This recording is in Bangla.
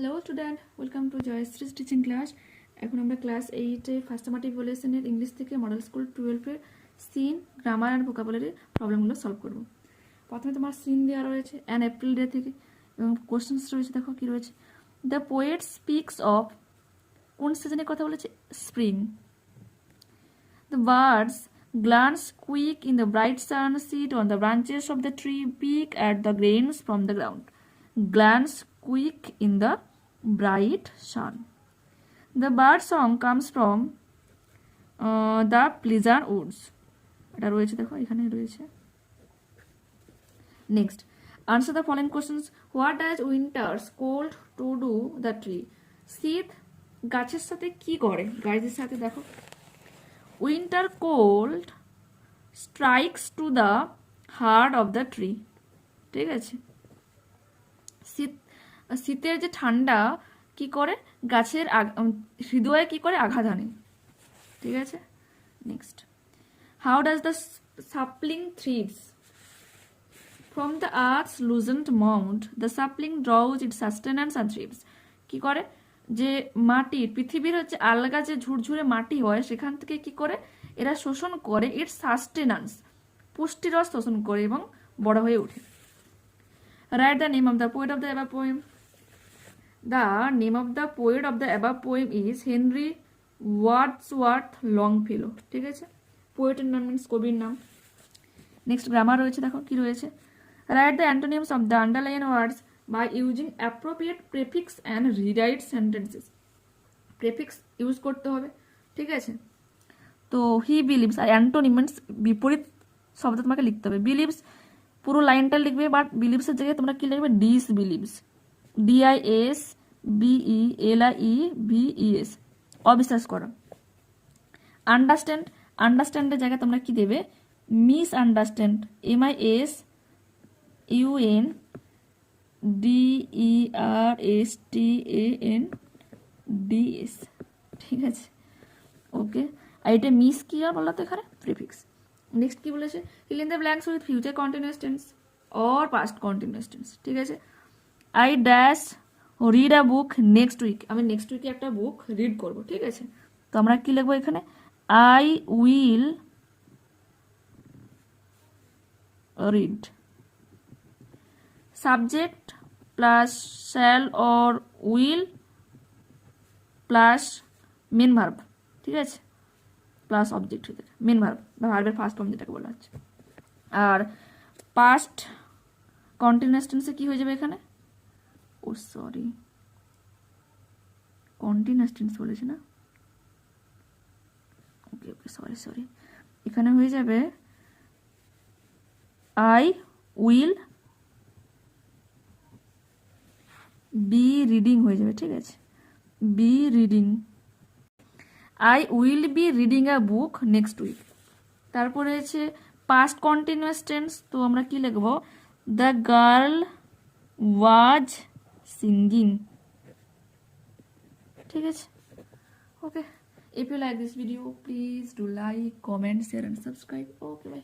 Hello student welcome to Jayashree's teaching class এখন আমরা ক্লাস এইটে ফার্স্ট মার্টি ভোলেশনের ইংলিশ থেকে মডেল স্কুল টুয়েলভের সিন গ্রামার অ্যান্ড ভোকাবুলারি প্রবলেমগুলো সলভ করব। প্রথমে তোমার সিন দেওয়া রয়েছে অ্যান এপ্রিল ডে থেকে এবং কোশ্চেন্স রয়েছে দেখো কি রয়েছে। দ্য পোয়েট স্পিক্স অফ কোন সিজনের কথা বলেছে? Spring the birds glance quick in the bright sun, sit on the branches of the tree, peek at the grains from the ground. Glance quick in the bright sun. The bird song comes from uh, the pleasant woods. এটা রয়েছে দেখো এখানে রয়েছে। Next answer the following questions what does winter's cold to do the tree শীত গাছের সাথে কি করে? গাছের সাথে দেখো। Winter cold strikes to the heart of the tree ঠিক আছে? শীত শীতের যে ঠান্ডা কি করে? গাছের হৃদয়ে কি করে? আঘাত আনে ঠিক আছে? Next how does the sapling thrives from the earth's loosened mound the sapling draws it sustenance and thrives কি করে? যে মাটি, পৃথিবীর হচ্ছে আলগা যে ঝুরঝুরে মাটি হয়, সেখান থেকে কি করে? এরা শোষণ করে ইট সাস্টেন্যান্স পুষ্টিরস শোষণ করে এবং বড় হয়ে ওঠে। Write the name of the poet of the এবার poem name of the poet of the above poem is Henry Wordsworth Longfellow ঠিক আছে? পোয়েটের নাম মিনস কবির নাম। নেক্সট গ্রামার রয়েছে, দেখো কি রয়েছে। Write the antonyms of the underline words by using appropriate prefix and rewrite sentences prefix use করতে হবে, ঠিক আছে? তো হি বিলিভস আর অ্যান্টোনি মিনস বিপরীত শব্দ তোমাকে লিখতে হবে। বিলিভস পুরো লাইনটা লিখবে বাট বিলিভসের জায়গায় তোমরা কি লিখবে? Disbelieves D I S B E L I E V E S অবিশ্বাস করো। আন্ডারস্ট্যান্ড আন্ডারস্ট্যান্ডের জায়গায় তোমরা কি দেবে? Misunderstand M I S U N D E R S T A N D S ঠিক আছে? ওকে আর এটা মিস কি আর বলো তো এখানে? প্রিফিক্স নেক্সট কি বলেছে? Fill in the blanks with future continuous tense or past continuous tense ঠিক আছে? I dash read a book next week আমি নেক্সট উইকে একটা বুক রিড করব, ঠিক আছে? তো আমরা কি লিখব এখানে? I will read subject plus shall or will plus main verb ঠিক আছে? প্লাস অবজেক্ট মেন ভার্ব বা ভার্বের ফার্স্ট ফর্ম যেটাকে বলা হচ্ছে। আর পাস্ট কন্টিনিউয়াস টেন্সে কি হয়ে যাবে এখানে? ও সরি কন্টিনিউয়াস টেন্স বলেছে না? ওকে ওকে সরি সরি এখানে হয়ে যাবে আই উইল বি রিডিং হয়ে যাবে, ঠিক আছে? Be reading I will be reading a book next week তারপরে আছে পাস্ট কন্টিনিউয়াস টেন্স তো আমরা কি লিখব? দ্য গার্ল ওয়াজ সিঙ্গিং ঠিক আছে? Okay if you like this video please do like comment share and subscribe okay bye